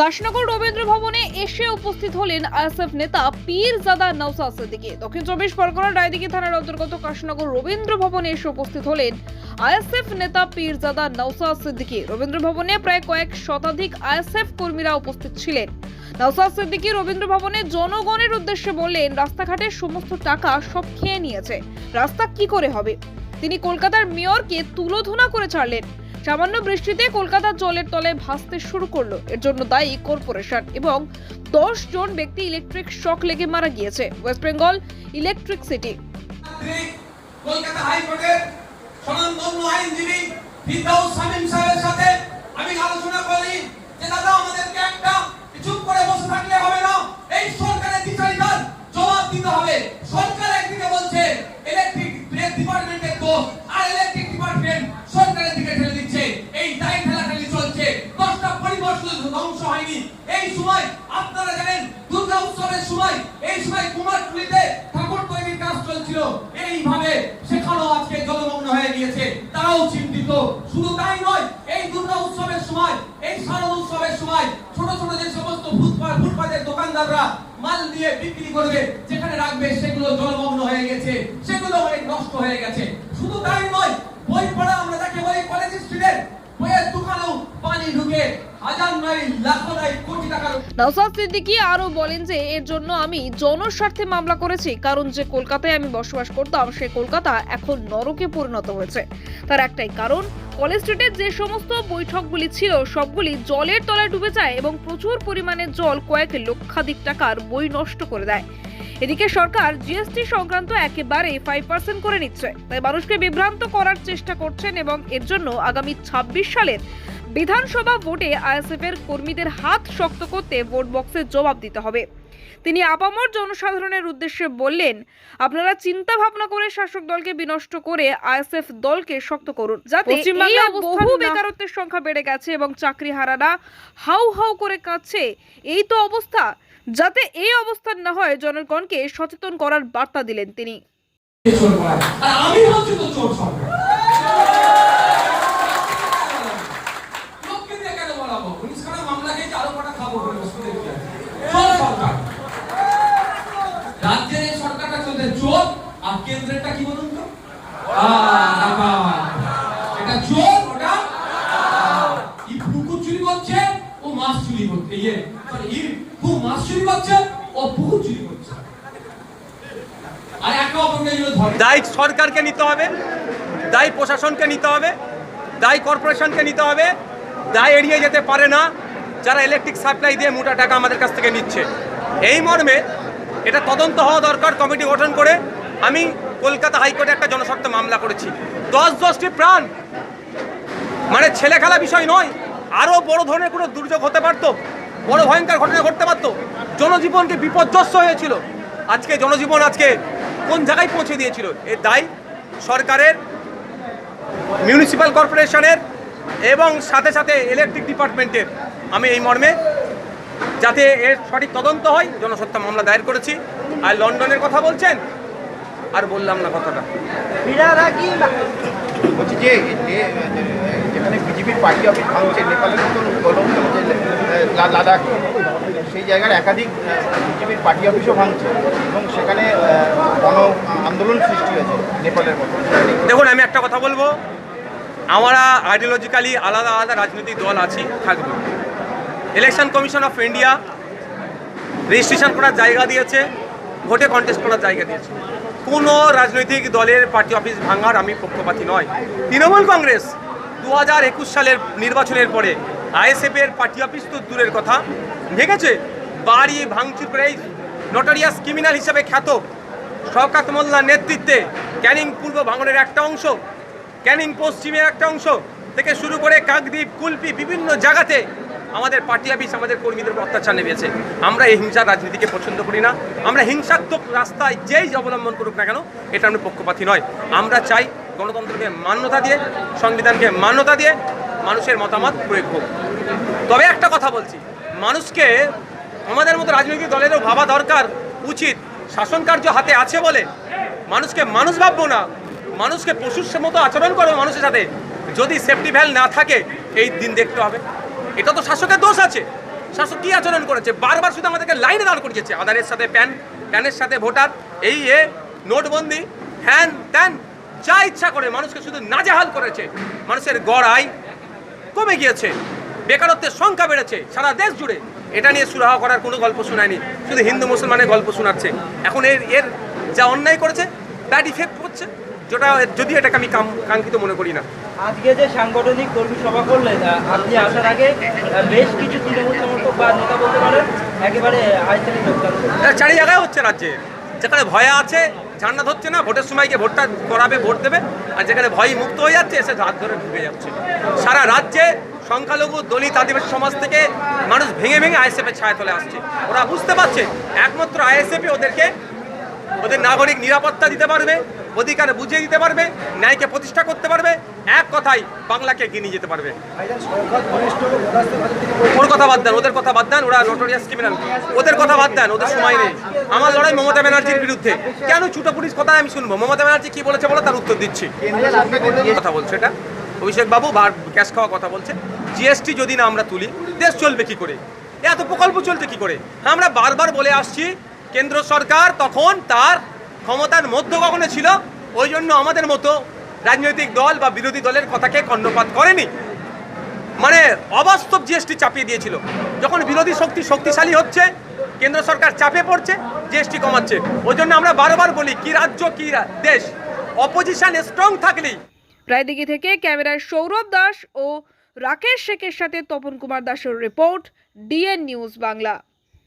কাশনগর রবীন্দ্র ভবনে এসে উপস্থিত হলেন আইএসএফ নেতা পীরজাদা নওসাদ সিদ্দিকী দক্ষিণ চব্বিশ পরগনার রায়দিঘি থানার অন্তর্গত কাশনগর রবীন্দ্র ভবনে এসে উপস্থিত হলেন আইএসএফ নেতা পীরজাদা নওসাদ সিদ্দিকী রবীন্দ্র ভবনে প্রায় কয়েক শতাধিক আইএসএফ কর্মীরা উপস্থিত ছিলেন। নওসাদ সিদ্দিকী রবীন্দ্র ভবনে জনগণের উদ্দেশ্যে বললেন রাস্তাঘাটের সমস্ত টাকা সব খেয়ে নিয়েছে। রাস্তা কি করে হবে? তিনি কলকাতার মেয়রকে তুলোধনা করে ছাড়লেন। সামান্য বৃষ্টিতে কলকাতা জলের তলে ভাসতে শুরু করল। এর জন্য দায়ী কর্পোরেশন এবং দশ জন ব্যক্তি ইলেকট্রিক শক লেগে মারা গিয়েছে। West Bengal electricity. চুপ করে বসে থাকলে হবে না। এই সরকারের বিচারিতার জবাব দিতে হবে। সরকার সময়, এই সময় কুমারটুলিতে ঠাকুর তৈরির কাজ চলছিল। এইভাবে সেখানেও আজকে জলমগ্ন হয়ে গিয়েছে। তারাও চিন্তিত। শুধু তাই নয়, এই দুর্গা উৎসবের সময়, এই শারদ উৎসবের সময় ছোট ছোট যে সমস্ত ফুটপাতের দোকানদাররা মাল দিয়ে বিক্রি করবে, যেখানে রাখবে, সেগুলো জলমগ্ন হয়ে গেছে। সেগুলো অনেক নষ্ট হয়ে গেছে। শুধু তাই নয় বই পড়া আমরা যাকে বলি কলেজ স্টুডেন্ট বইয়ের দোকানেও পানি ঢুকে হাজার নওসাদ সিদ্দিকী আরও বলেন যে এর জন্য আমি জনস্বার্থে মামলা করেছি, কারণ যে কলকাতায় আমি বসবাস করতাম, সে কলকাতা এখন নরকে পরিণত হয়েছে। তার একটাই কারণ, কলেজ স্ট্রিটে যে সমস্ত বৈঠকগুলি ছিল, সবগুলি জলের তলায় ডুবে যায় এবং প্রচুর পরিমাণে জল কয়েক লক্ষাধিক টাকার বই নষ্ট করে দেয়। এদিকে সরকার জিএসটি সংক্রান্ত একেবারে ফাইভ পার্সেন্ট করে নিচ্ছে। তাই মানুষকে বিভ্রান্ত করার চেষ্টা করছেন এবং এর জন্য আগামী ছাব্বিশ সালের বিধানসভা ভোটে আইএসএফ এর কর্মীদের হাত শক্ত করতে ভোট বক্সে জবাব দিতে হবে। তিনি আপামর জনসাধারণের উদ্দেশ্যে বললেন আপনারা চিন্তা ভাবনা করে শাসক দলকে বিনষ্ট করে আইএসএফ দলকে শক্ত করুন। যাতে বহু বেকারত্বের সংখ্যা বেড়ে গেছে এবং চাকরি হারারা হাউ হাউ করে কাঁদছে। এই তো অবস্থা। যাতে এই অবস্থান না হয় জনগণকে সচেতন করার বার্তা দিলেন তিনি। আমি হচ্ছি তো চোর সরকার লোককে দিয়ে কেন বলাবো পুলিশ খানা মামলা খেয়েছে আরও কটা খাব বলে বসে দেখি আর। চোর সরকার রাজ্যের এই সরকারটা চলছে চোর আর কেন্দ্রেরটা কি বলুন তো? এটা চোর, ওটা? ই পুকুর চুরি করছে, ও মাছ চুরি করছে ইয়ে ই মাছ চুরি করছে, ও পুকুর চুরি করছে। সরকারকে নিতে হবে, দায়ী প্রশাসনকে নিতে হবে, দায়ী কর্পোরেশনকে নিতে হবে, দায় এড়িয়ে যেতে পারে না, যারা ইলেকট্রিক সাপ্লাই দিয়ে মোটা টাকা আমাদের কাছ থেকে নিচ্ছে। এই মর্মে এটা তদন্ত হওয়া দরকার, কমিটি গঠন করে আমি কলকাতা হাইকোর্টে একটা জনস্বার্থ মামলা করেছি। দশ দশটি প্রাণ। মানে ছেলে খেলা বিষয় নয় আরও বড় ধরনের কোনো দুর্যোগ হতে পারতো, বড় ভয়ঙ্কর ঘটনা ঘটতে পারতো। জনজীবনকে বিপর্যস্ত হয়েছিল। আজকে জনজীবন আজকে কোন জায়গায় পৌঁছে দিয়েছিল? এর দায় সরকারের মিউনিসিপ্যাল কর্পোরেশনের এবং সাথে সাথে ইলেকট্রিক ডিপার্টমেন্টের আমি এই মর্মে যাতে এর সঠিক তদন্ত হয় জনসত্তা মামলা দায়ের করেছি। আর লন্ডনের কথা বলছেন আর বললাম না কথাটা। বলছি যে যেখানে বিজেপির পার্টি অফিস ভাঙছে নেপালের মতন গলম লাদাখ সেই জায়গার একাধিক বিজেপির পার্টি অফিসও ভাঙছে এবং সেখানে গণ আন্দোলন সৃষ্টি হয়েছে নেপালের মতো দেখুন আমি একটা কথা বলব। আমরা আইডিওলজিক্যালি আলাদা আলাদা রাজনৈতিক দল আছি থাকবে। Election commission of India registration করার জায়গা দিয়েছে ভোটে কন্টেস্ট করার জায়গা দিয়েছে। কোনো রাজনৈতিক দলের পার্টি অফিস ভাঙার আমি পক্ষপাতী নয়। তৃণমূল কংগ্রেস দু হাজার একুশ সালের নির্বাচনের পরে আইএসএফ এর পার্টি অফিস তো দূরের কথা। ভেঙেছে, বাড়ি ভাঙচুর করে নটারিয়াস ক্রিমিনাল হিসাবে খ্যাত শওকাত মোল্লার নেতৃত্বে ক্যানিং পূর্ব ভাঙনের একটা অংশ, ক্যানিং পশ্চিমের একটা অংশ থেকে শুরু করে কাকদ্বীপ, কুলপি বিভিন্ন জায়গাতে আমাদের পার্টি অফিস, আমাদের কর্মীদের উপর অত্যাচার নেমেছে। আমরা এই হিংসার রাজনীতিকে পছন্দ করি না। আমরা হিংসাত্মক রাস্তায় যেই অবলম্বন করুক না কেন, এটা আমরা পক্ষপাতী নয়। আমরা চাই গণতন্ত্রকে মান্যতা দিয়ে, সংবিধানকে মান্যতা দিয়ে মানুষের মতামত প্রয়োগ হোক। তবে একটা কথা বলছি, মানুষকে আমাদের মতো রাজনৈতিক দলেরও ভাবা দরকার, উচিত। শাসন কার্য হাতে আছে বলে মানুষকে মানুষ ভাববো না। মানুষকে পশুর মতো আচরণ করব মানুষের সাথে। যদি সেফটি ভ্যাল না থাকে, এই দিন দেখতে হবে। এটা তো শাসকের দোষ আছে। শাসক কি আচরণ করেছে? বারবার শুধু আমাদেরকে লাইনে দাঁড় করিয়েছে। আধারের সাথে প্যান, প্যানের সাথে ভোটার, এই, এ, নোটবন্দি, হ্যান ত্যান, যা ইচ্ছা করে মানুষকে শুধু নাজেহাল করেছে। মানুষের গড় আয় কমে গিয়েছে। বেকারত্বের সংখ্যা বেড়েছে সারা দেশ জুড়ে। এটা নিয়ে সুরাহা করার কোনো গল্প শোনায়নি। শুধু হিন্দু মুসলমানের গল্প শোনাচ্ছে। এখন এর এর যা অন্যায় করেছে ব্যাড ইফেক্ট হচ্ছে যেটা যদি এটাকে আমি কাঙ্ক্ষিত মনে করি না। আজকে যে সাংগঠনিক কর্মী সভা করলেন আপনি আসার আগে বেশ কিছু তৃণমূল সমর্থক বা নেতা বলতে পারেন একেবারে আইসিএলে যোগদান চারি জায়গায় হচ্ছে রাজ্যে। যেখানে ভয় আছে ঝান্ডা ধরছে না ভোটের সময় গিয়ে ভোটটা করাবে ভোট দেবে আর যেখানে ভয় মুক্ত হয়ে যাচ্ছে এসে হাত ধরে ঢুকে যাচ্ছে। সারা রাজ্যে সংখ্যালঘু দলিত আদিবাসী সমাজ থেকে মানুষ ভেঙে ভেঙে আইএসএফের ছায়া তলে আসছে। ওরা বুঝতে পারছে একমাত্র আইএসএফই ওদেরকে ওদের নাগরিক নিরাপত্তা দিতে পারবে, অধিকার বুঝিয়ে দিতে পারবে, ন্যায়কে প্রতিষ্ঠা করতে পারবে, এক কথাই বাংলাকে এগিয়ে নিয়ে যেতে পারবে। ওর কথা বাদ দেন, ওদের কথা বাদ দেন, ওরা নোটোরিয়াস ক্রিমিনাল ওদের কথা বাদ দেন, ওদের সময় নেই। আমার লড়াই মমতা ব্যানার্জির বিরুদ্ধে। কেন ছুটো পুলিশ কথা আমি শুনব? মমতা ব্যানার্জি কি বলেছে বলো? তার উত্তর দিচ্ছি। কথা বলছে এটা। অভিষেক বাবু বার গ্যাস খাওয়া কথা বলছে। জিএসটি যদি না আমরা তুলি, দেশ চলবে কি করে? এত প্রকল্প চলছে কি করে? আমরা বারবার বলে আসছি কেন্দ্র সরকার তখন তার ক্ষমতার মধ্য কখনো ছিল? ওই জন্য আমাদের মতো রাজনৈতিক দল বা বিরোধী দলের কথাকে কর্ণপাত করেনি। মানে অবাস্তব জিএসটি চাপিয়ে দিয়েছিল। যখন বিরোধী শক্তি শক্তিশালী হচ্ছে, কেন্দ্র সরকার চাপে পড়ছে, জিএসটি কমাচ্ছে। ওই জন্য আমরা বারবার বলি, কি রাজ্য, কি দেশ? অপোজিশন স্ট্রং থাকলেই। রায়দিঘি থেকে ক্যামেরায় সৌরভ দাস ও রাকেশ শেখের সাথে তপন কুমার দাসের রিপোর্ট, ডিএন নিউজ বাংলা।